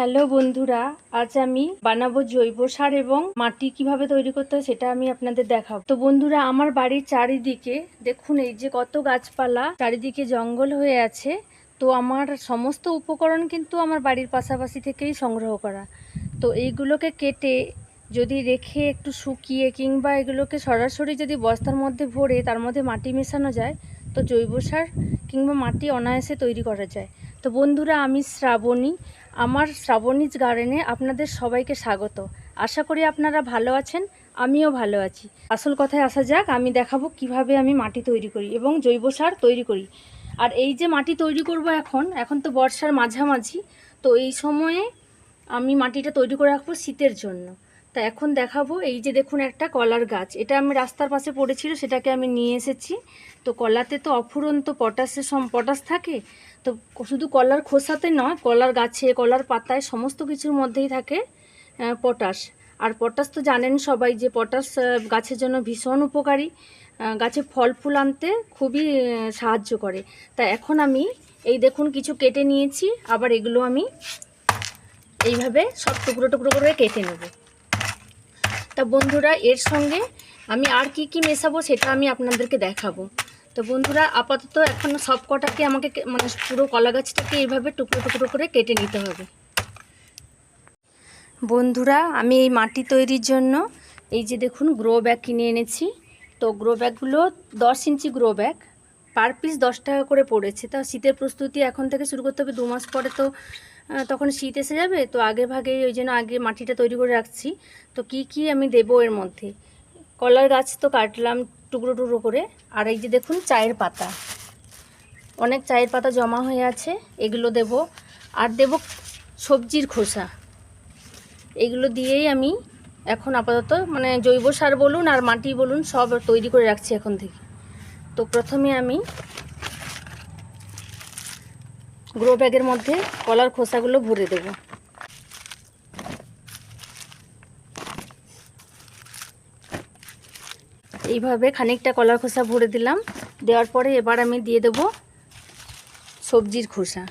Hello বন্ধুরা, আজ আমি বানাবো জৈব সার এবং মাটি কীভাবে তৈরি করতে হয় সেটা আমি আপনাদের দেখাবো। তো বন্ধুরা, আমার বাড়ির চারিদিকে, দেখুন এই যে কত গাছপালা, চারিদিকে জঙ্গল হয়ে আছে। তো আমার সমস্ত উপকরণ কিন্তু আমার বাড়ির পাশাপাশি থেকেই সংগ্রহ করা। তো এইগুলোকে কেটে যদি রেখে একটু শুকিয়ে কিংবা এগুলোকে সরাসরি যদি বস্তার মধ্যে ভরে তার মধ্যে মাটি মেশানো যায়, তো জৈব সার কিংবা মাটি অনায়াসে তৈরি করা যায়। তো বন্ধুরা, আমি শ্রাবণী। আমার শ্রাবণীজ গার্ডেনে আপনাদের সবাইকে স্বাগত। আশা করি আপনারা ভালো আছেন, আমিও ভালো আছি। আসল কথায় আসা যাক, আমি দেখাবো কীভাবে আমি মাটি তৈরি করি এবং জৈব সার তৈরি করি। আর এই যে মাটি তৈরি করব এখন এখন তো বর্ষার মাঝামাঝি, তো এই সময়ে আমি মাটিটা তৈরি করে রাখব শীতের জন্য। তা এখন দেখাবো। এই যে দেখুন একটা কলার গাছ। এটা আমি রাস্তার পাশে পড়েছিল, সেটাকে আমি নিয়ে এসেছি। তো কলাতে তো অফুরন্ত পটাশের সম, পটাশ থাকে। তো শুধু কলার খোসাতে নয়, কলার গাছে, কলার পাতায় সমস্ত কিছুর মধ্যেই থাকে পটাশ। আর পটাশ তো জানেন সবাই যে পটাশ গাছের জন্য ভীষণ উপকারী। গাছে ফল ফুল আনতে খুবই সাহায্য করে। তা এখন আমি এই দেখুন কিছু কেটে নিয়েছি। আবার এগুলো আমি এইভাবে সব টুকরো টুকরো করে কেটে নেব। তা বন্ধুরা, এর সঙ্গে আমি আর কি কি মেশাবো সেটা আমি আপনাদেরকে দেখাবো। তো বন্ধুরা, আপাতত এখন সব কটাকে আমাকে মানে পুরো কলা গাছটাকে এইভাবে টুকরো টুকরো করে কেটে নিতে হবে। বন্ধুরা, আমি এই মাটি তৈরির জন্য এই যে দেখুন গ্রো ব্যাগ কিনে এনেছি। তো গ্রো ব্যাগগুলো দশ inch grow bag per piece দশ টাকা করে পড়েছে। তা শীতের প্রস্তুতি এখন থেকে শুরু করতে হবে, দু মাস পরে তো তখন শীত এসে যাবে, তো আগে ভাগে ওই জন্য আগে মাটিটা তৈরি করে রাখছি। তো কি কি আমি দেবো এর মধ্যে? কলার গাছ তো কাটলাম টুকরো টুকরো করে, আর এই যে দেখুন চায়ের পাতা। অনেক চায়ের পাতা জমা হয়ে আছে, এগুলো দেব। আর দেব সবজির খোসা। এগুলো দিয়েই আমি এখন আপাতত মানে জৈব সার বলুন আর মাটি বলুন সব তৈরি করে রাখছি এখন থেকে। তো প্রথমে আমি গ্রো ব্যাগের মধ্যে কলার খোসাগুলো ভরে দেব। এইভাবে খানিকটা কলার খোসা ভরে দিলাম। দেওয়ার পরে এবার আমি দিয়ে দেব সবজির খোসা।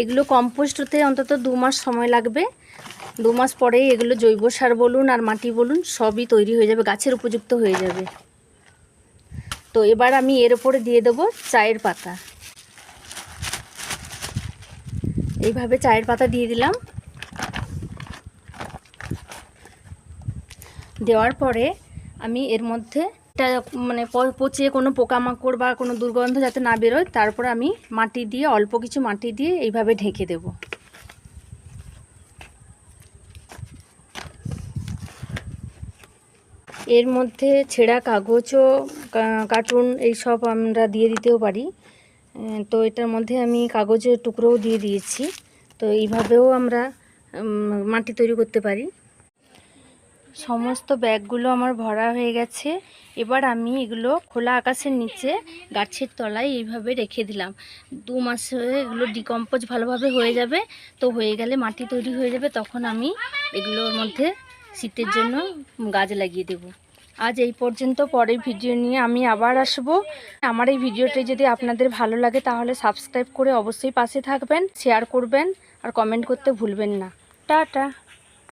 এগুলো কম্পোস্ট হতে অন্তত দু মাস সময় লাগবে। দু মাস পরেই এগুলো জৈব সার বলুন আর মাটি বলুন, সবই তৈরি হয়ে যাবে, গাছের উপযুক্ত হয়ে যাবে। তো এবার আমি এর উপরে দিয়ে দেবো চায়ের পাতা। এইভাবে চায়ের পাতা দিয়ে দিলাম। দেওয়ার পরে আমি এর মধ্যে এটা মানে প- পচে কোনো পোকামাকড় বা কোনো দুর্গন্ধ যাতে না বেরোয়, তারপর আমি মাটি দিয়ে, অল্প কিছু মাটি দিয়ে এইভাবে ঢেকে দেব। এর মধ্যে ছেঁড়া কাগজও কার্টুন এইসব আমরা দিয়ে দিতেও পারি। তো এটার মধ্যে আমি কাগজের টুকরোও দিয়ে দিয়েছি। তো এইভাবেও আমরা মাটি তৈরি করতে পারি। সমস্ত ব্যাগগুলো আমার ভরা হয়ে গেছে। এবার আমি এগুলো খোলা আকাশের নিচে গাছের তলায় এইভাবে রেখে দিলাম। দু মাস এগুলো ডিকম্পোজ ভালোভাবে হয়ে যাবে। তো হয়ে গেলে মাটি তৈরি হয়ে যাবে। তখন আমি এগুলোর মধ্যে শীতের জন্য গাছ লাগিয়ে দেব। আজ এই পর্যন্ত, পরের ভিডিও নিয়ে আমি আবার আসব। আমার এই ভিডিওটি যদি আপনাদের ভালো লাগে, তাহলে সাবস্ক্রাইব করে অবশ্যই পাশে থাকবেন, শেয়ার করবেন, আর কমেন্ট করতে ভুলবেন না। টাটা।